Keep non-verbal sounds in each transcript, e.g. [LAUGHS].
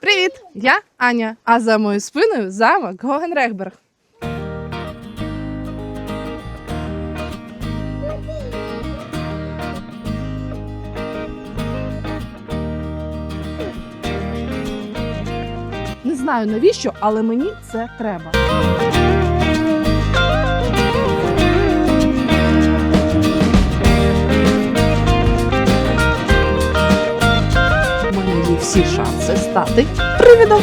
Привіт! Я Аня. А за моєю спиною замок Гогенрехберг. Не знаю навіщо, але мені це треба. Всі шанси стати привідом.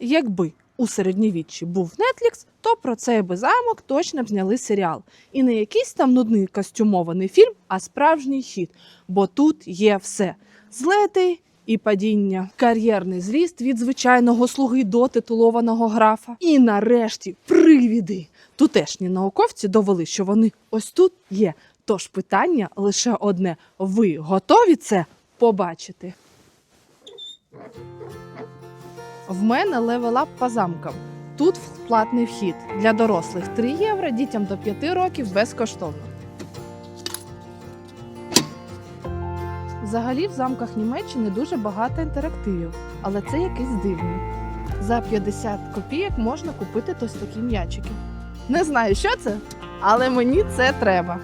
Якби у середньовіччі був Netflix, то про цей би замок точно б зняли серіал. І не якийсь там нудний костюмований фільм, а справжній хід. Бо тут є все: злети і падіння, кар'єрний зріст від звичайного слуги до титулованого графа. І нарешті привіди. Тутешні науковці довели, що вони ось тут є. Тож питання лише одне: ви готові це побачити? В мене левелап по замкам. Тут платний вхід для дорослих 3 євро, дітям до 5 років безкоштовно. Взагалі в замках Німеччини дуже багато інтерактивів, але це якийсь дивний. За 50 копійок можна купити ось такі м'ячики. Не знаю, що це, але мені це треба.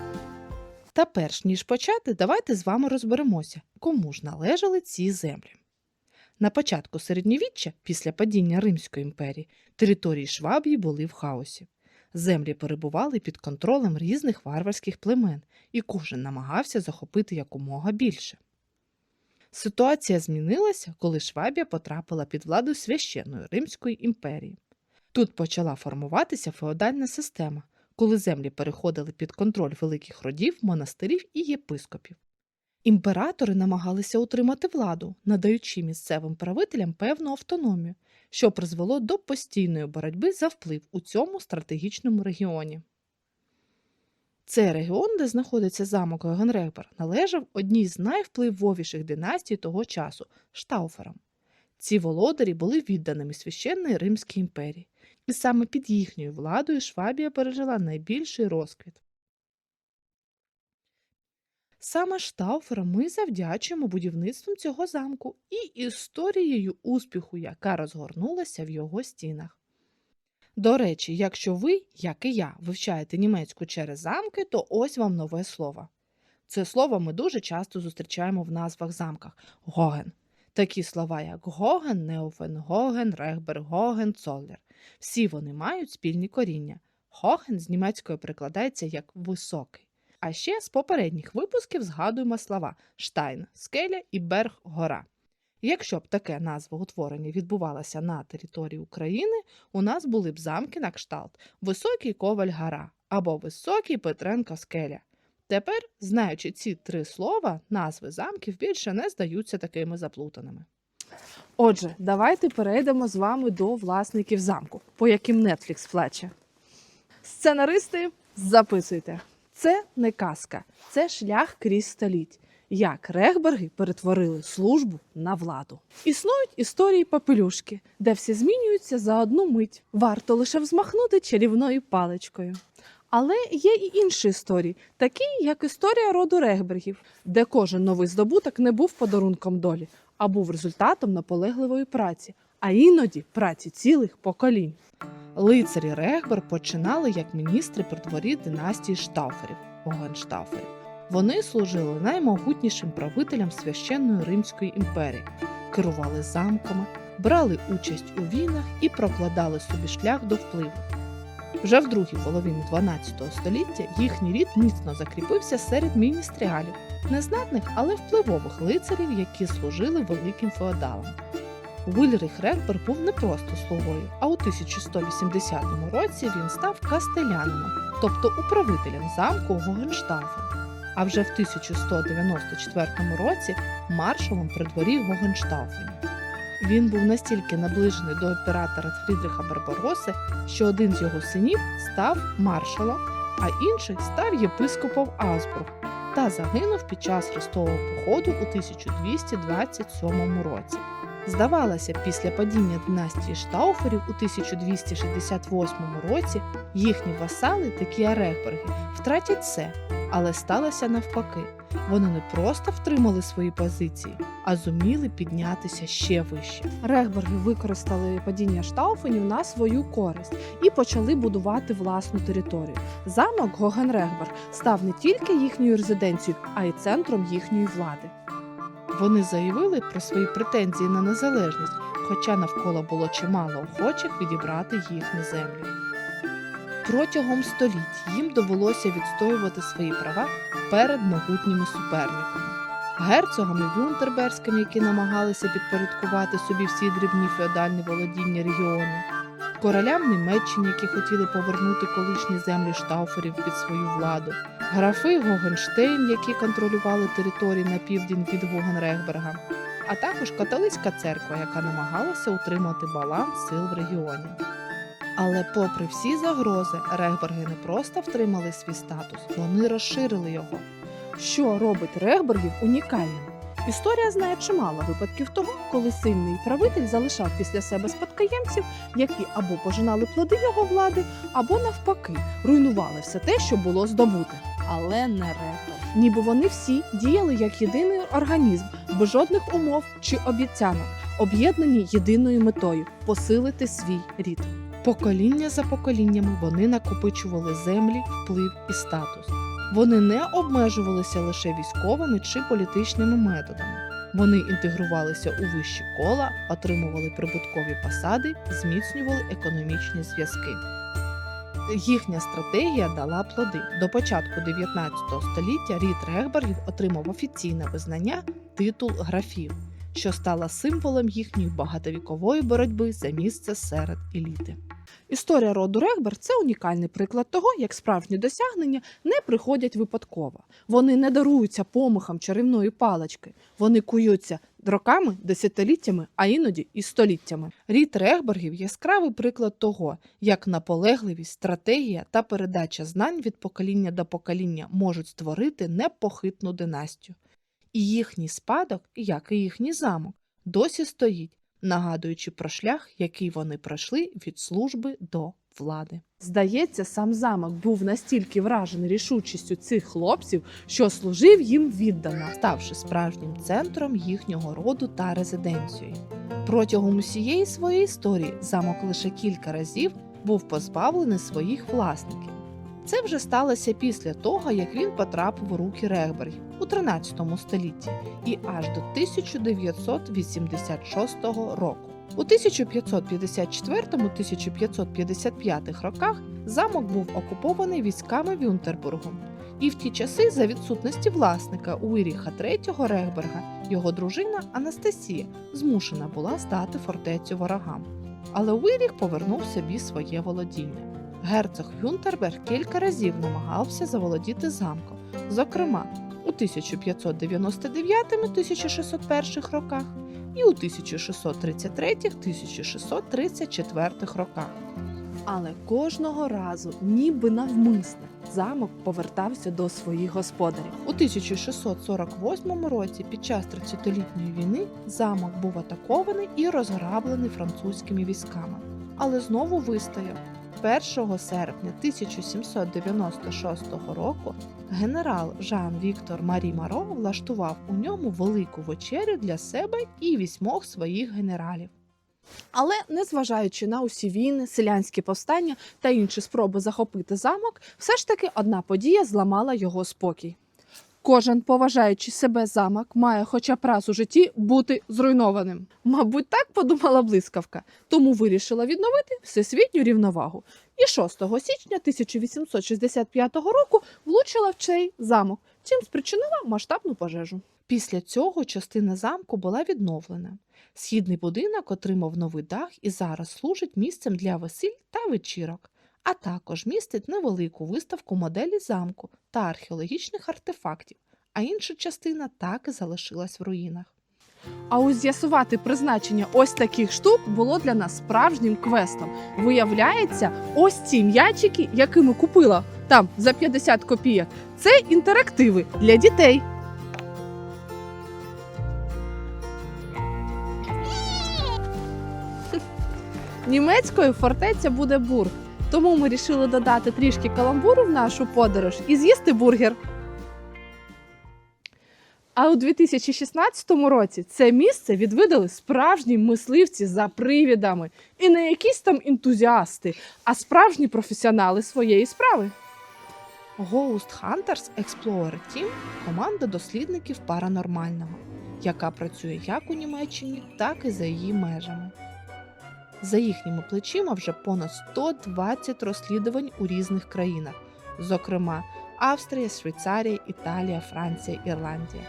Та перш ніж почати, давайте з вами розберемося, кому ж належали ці землі. На початку середньовіччя, після падіння Римської імперії, території Швабії були в хаосі. Землі перебували під контролем різних варварських племен, і кожен намагався захопити якомога більше. Ситуація змінилася, коли Швабія потрапила під владу священної Римської імперії. Тут почала формуватися феодальна система, коли землі переходили під контроль великих родів, монастирів і єпископів. Імператори намагалися утримати владу, надаючи місцевим правителям певну автономію, що призвело до постійної боротьби за вплив у цьому стратегічному регіоні. Цей регіон, де знаходиться замок Гогенрехбер, належав одній з найвпливовіших династій того часу Штауферам. Ці володарі були відданими священної Римській імперії, і саме під їхньою владою Швабія пережила найбільший розквіт. Саме Штауферам ми завдячуємо будівництвом цього замку і історією успіху, яка розгорнулася в його стінах. До речі, якщо ви, як і я, вивчаєте німецьку через замки, то ось вам нове слово. Це слово ми дуже часто зустрічаємо в назвах замках Гоген. Такі слова, як Гоген, Неуфен, Гоген, Рехберг, Гоген, Цоллер. Всі вони мають спільні коріння. Гоген з німецької перекладається як високий. А ще з попередніх випусків згадуємо слова Штайн, скеля і Берг гора. Якщо б таке назвоутворення відбувалося на території України, у нас були б замки на кшталт Високий Коваль гора або Високий Петренко скеля. Тепер, знаючи ці три слова, назви замків більше не здаються такими заплутаними. Отже, давайте перейдемо з вами до власників замку, по яким Netflix плаче. Сценаристи, записуйте. Це не казка, це шлях крізь століть. Як Рехберги перетворили службу на владу. Існують історії попелюшки, де всі змінюються за одну мить. Варто лише взмахнути чарівною паличкою. Але є і інші історії, такі як історія роду Рехбергів, де кожен новий здобуток не був подарунком долі, а був результатом наполегливої праці, а іноді праці цілих поколінь. Лицарі Рехбер починали як міністри при дворі династії Штауферів, Гогенштауферів. Вони служили наймогутнішим правителям священної Римської імперії, керували замками, брали участь у війнах і прокладали собі шлях до впливу. Вже в другій половині 12 століття їхній рід міцно закріпився серед міністріалів, незнатних, але впливових лицарів, які служили великим феодалам. Вильрих Рехбер був не просто слугою, а у 1180 році він став кастелянином, тобто управителем замку Гогенштауфен. А вже в 1194 році маршалом при дворі Гогенштауфені. Він був настільки наближений до імператора Фрідриха Барбароси, що один з його синів став маршалом, а інший став єпископом Азбург та загинув під час хрестового походу у 1227 році. Здавалося, після падіння династії Штауферів у 1268 році Їхні васали, такі Арехберги, втратять все, але сталося навпаки. Вони не просто втримали свої позиції, а зуміли піднятися ще вище. Рехберги використали падіння штауфенів на свою користь і почали будувати власну територію. Замок Гогенрехберг став не тільки їхньою резиденцією, а й центром їхньої влади. Вони заявили про свої претензії на незалежність, хоча навколо було чимало охочих відібрати їхні землі. Протягом століть їм довелося відстоювати свої права перед могутніми суперниками. Герцогами Вюнтерберськими, які намагалися підпорядкувати собі всі дрібні феодальні володіння регіону, королям Німеччини, які хотіли повернути колишні землі штауферів під свою владу, графи Гогенштейн, які контролювали території на південь від Гогенрехберга, а також католицька церква, яка намагалася утримати баланс сил в регіоні. Але попри всі загрози, Рехберги не просто втримали свій статус, вони розширили його. Що робить Рехбергів унікальним? Історія знає чимало випадків того, коли сильний правитель залишав після себе спадкоємців, які або пожинали плоди його влади, або навпаки руйнували все те, що було здобуте. Але не Рехберг. Ніби вони всі діяли як єдиний організм, без жодних умов чи обіцянок, об'єднані єдиною метою посилити свій рід. Покоління за поколіннями вони накопичували землі, вплив і статус. Вони не обмежувалися лише військовими чи політичними методами. Вони інтегрувалися у вищі кола, отримували прибуткові посади, зміцнювали економічні зв'язки. Їхня стратегія дала плоди. До початку 19 століття рід Рехбергів отримав офіційне визнання титул графів, що стала символом їхньої багатовікової боротьби за місце серед еліти. Історія роду Рехберг це унікальний приклад того, як справжні досягнення не приходять випадково. Вони не даруються помахам чарівної палички. Вони куються роками, десятиліттями, а іноді і століттями. Рід Рехбергів яскравий приклад того, як наполегливість, стратегія та передача знань від покоління до покоління можуть створити непохитну династію. І їхній спадок, як і їхній замок, досі стоїть, нагадуючи про шлях, який вони пройшли від служби до влади. Здається, сам замок був настільки вражений рішучістю цих хлопців, що служив їм віддано. ставши справжнім центром їхнього роду та резиденцією. Протягом усієї своєї історії замок лише кілька разів був позбавлений своїх власників. Це вже сталося після того, як він потрапив у руки Рехбергів у 13 столітті і аж до 1986 року. У 1554-1555 роках замок був окупований військами Вюнтербургу. І в ті часи, за відсутності власника Уіріха III Рехберга, його дружина Анастасія змушена була здати фортецю ворогам. Але Уіріх повернув собі своє володіння. Герцог Вюнтерберг кілька разів намагався заволодіти замком, зокрема у 1599-1601 роках і у 1633-1634 роках. Але кожного разу, ніби навмисне, замок повертався до своїх господарів. У 1648 році під час 30-літньої війни замок був атакований і розграблений французькими військами, але знову вистояв. 1 серпня 1796 року генерал Жан Віктор Марі Маро влаштував у ньому велику вечерю для себе і вісьмох своїх генералів. Але незважаючи на усі війни, селянські повстання та інші спроби захопити замок, все ж таки одна подія зламала його спокій. Кожен поважаючий себе замок має хоча б раз у житті бути зруйнованим. Мабуть, так подумала блискавка, тому вирішила відновити всесвітню рівновагу. І 6 січня 1865 року влучила в цей замок, чим спричинила масштабну пожежу. Після цього частина замку була відновлена. Східний будинок отримав новий дах і зараз служить місцем для весіль та вечірок, а також містить невелику виставку моделі замку та археологічних артефактів, а інша частина так і залишилась в руїнах. А ось з'ясувати призначення ось таких штук було для нас справжнім квестом. Виявляється, ось ці м'ячики, які ми купила там за 50 копійок, це інтерактиви для дітей. Німецькою фортеця буде бург. Тому ми вирішили додати трішки каламбуру в нашу подорож і з'їсти бургер. А у 2016 році це місце відвідали справжні мисливці за привідами. І не якісь там ентузіасти, а справжні професіонали своєї справи. Ghost Hunters Explorer Team – команда дослідників паранормального, яка працює як у Німеччині, так і за її межами. За їхніми плечима вже понад 120 розслідувань у різних країнах, зокрема Австрія, Швейцарія, Італія, Франція, Ірландія.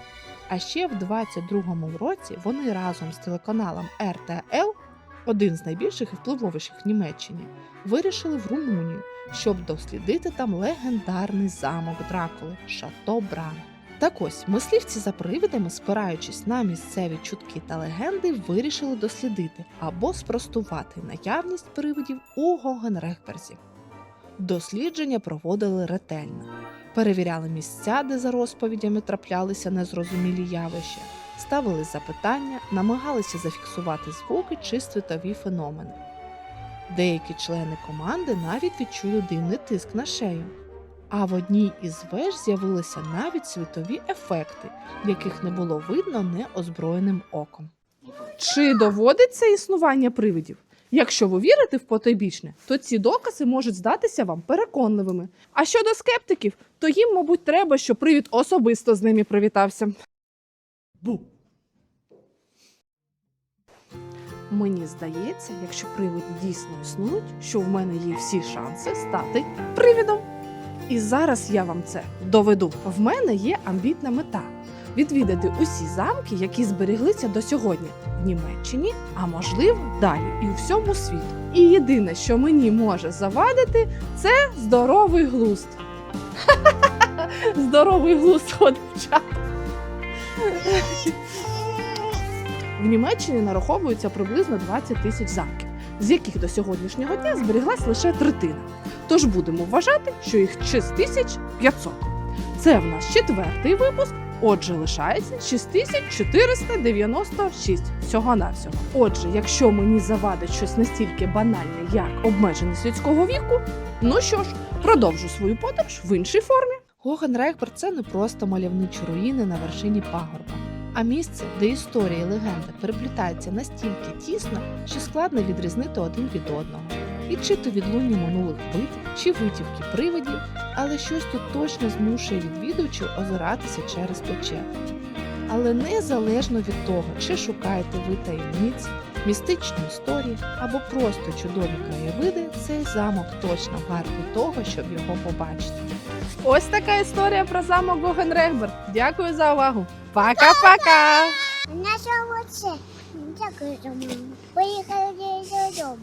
А ще в 22-му році вони разом з телеканалом RTL, один з найбільших і впливовіших в Німеччині, вирішили в Румунію, щоб дослідити там легендарний замок Дракули Шато Бран. Так ось мисливці за привидами, спираючись на місцеві чутки та легенди, вирішили дослідити або спростувати наявність привидів у Гогенрехберзі. Дослідження проводили ретельно, перевіряли місця, де за розповідями траплялися незрозумілі явища, ставили запитання, намагалися зафіксувати звуки чи світові феномени. Деякі члени команди навіть відчули дивний тиск на шею. А в одній із веж з'явилися навіть світові ефекти, яких не було видно неозброєним оком. Чи доводиться існування привидів? Якщо ви вірите в потойбічне, то ці докази можуть здатися вам переконливими. А щодо скептиків, то їм, мабуть, треба, щоб привід особисто з ними привітався. Бу! Мені здається, якщо привиди дійсно існують, що в мене є всі шанси стати привідом. І зараз я вам це доведу. В мене є амбітна мета відвідати усі замки, які збереглися до сьогодні в Німеччині, а можливо далі і у всьому світу. І єдине, що мені може завадити, це здоровий глузд. [LAUGHS] Здоровий глузд ходить в. В Німеччині нараховується приблизно 20 тисяч замків, з яких до сьогоднішнього дня зберіглась лише третина. Тож будемо вважати, що їх 6500. Це в нас четвертий випуск. Отже, лишається 6496 всього навсього. Отже, якщо мені завадить щось настільки банальне, як обмеженість людського віку, ну що ж, продовжу свою подорож в іншій формі. Гогенрехберг – це не просто мальовничі руїни на вершині пагорба, а місце, де історія і легенда переплітаються настільки тісно, що складно відрізнити один від одного. Відчити відлуння минулих битв чи витівки привидів, але щось тут точно змушує відвідувачів озиратися через плече. Але незалежно від того, чи шукаєте ви таємниць, містичні історії або просто чудові краєвиди, цей замок точно вартий того, щоб його побачити. Ось така історія про замок Гогенрехберг. Дякую за увагу. Пока-пока! Наша оце. Дякую за маму. Поїхали додому.